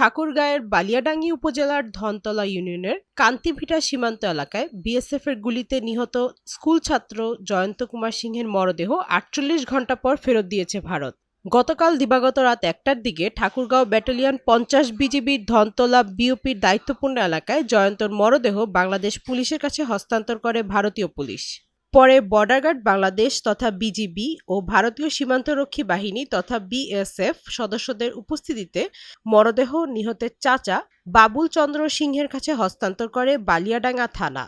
ঠাকুরগাঁয়ের বালিয়াডাঙ্গি উপজেলার ধনতলা ইউনিয়নের কান্তিভিটা সীমান্ত এলাকায় বিএসএফ এর গুলিতে নিহত স্কুল ছাত্র জয়ন্ত কুমার সিংহের মরদেহ আটচল্লিশ ঘণ্টা পর ফেরত দিয়েছে ভারত। গতকাল দিবাগত রাত একটার দিকে ঠাকুরগাঁও ব্যাটালিয়ন পঞ্চাশ বিজিবির ধনতলা বিওপির দায়িত্বপূর্ণ এলাকায় জয়ন্তর মরদেহ বাংলাদেশ পুলিশের কাছে হস্তান্তর করে ভারতীয় পুলিশ। পরে বর্ডার গার্ড বাংলাদেশ তথা বিজিবি ও ভারতীয় সীমান্তরক্ষী বাহিনী তথা বিএসএফ সদস্যদের উপস্থিতিতে মরদেহ নিহতের চাচা বাবুল চন্দ্র সিংহের কাছে হস্তান্তর করে বালিয়াডাঙ্গা থানা।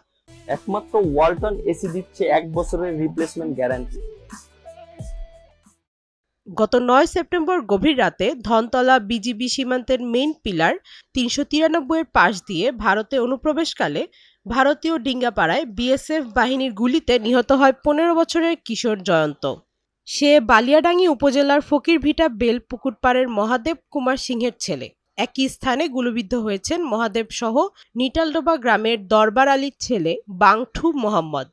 একমাত্র ওয়ালটন এসি দিচ্ছে এক বছরের রিপ্লেসমেন্ট গ্যারান্টি গত নয় সেপ্টেম্বর গভীর রাতে ধনতলা বিজিবি সীমান্তের মেইন পিলার তিনশো তিরানব্বইয়ের পাশ দিয়ে ভারতে অনুপ্রবেশকালে ভারতীয় ডিঙ্গাপাড়ায় বিএসএফ বাহিনীর গুলিতে নিহত হয় পনেরো বছরের কিশোর জয়ন্ত। সে বালিয়াডাঙ্গি উপজেলার ফকিরভিটা বেল পুকুরপাড়ের মহাদেব কুমার সিংহের ছেলে। একই স্থানে গুলিবিদ্ধ হয়েছেন মহাদেব সহ নিটালডোবা গ্রামের দরবার আলীর ছেলে বাংঠু মোহাম্মদ।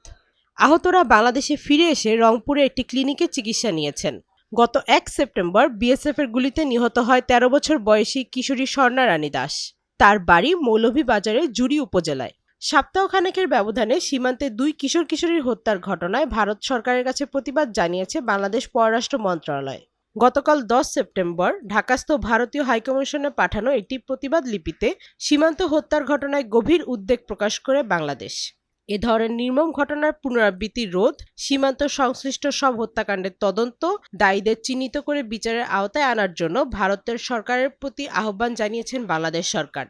আহতরা বাংলাদেশে ফিরে এসে রংপুরে একটি ক্লিনিকে চিকিৎসা নিয়েছেন। গত এক সেপ্টেম্বর বিএসএফ এর গুলিতে নিহত হয় ১৩ বছর বয়সী কিশোরী স্বর্ণা রানী দাস। তার বাড়ি মৌলভীবাজারের জুড়ি উপজেলায়। সপ্তাহখানেকের ব্যবধানে সীমান্তে দুই কিশোর কিশোরীর হত্যার ঘটনায় ভারত সরকারের কাছে প্রতিবাদ জানিয়েছে বাংলাদেশ পররাষ্ট্র মন্ত্রণালয়। গতকাল দশ সেপ্টেম্বর ঢাকাস্থ ভারতীয় হাইকমিশনে পাঠানো একটি প্রতিবাদ লিপিতে সীমান্ত হত্যার ঘটনায় গভীর উদ্বেগ প্রকাশ করে বাংলাদেশ। এ ধরনের নির্মম ঘটনার পুনরাবৃত্তি রোধ, সীমান্ত সংশ্লিষ্ট সব হত্যাকাণ্ডের তদন্ত, দায়ীদের চিহ্নিত করে বিচারের আওতায় আনার জন্য ভারতের সরকারের প্রতি আহ্বান জানিয়েছেন বাংলাদেশ সরকার।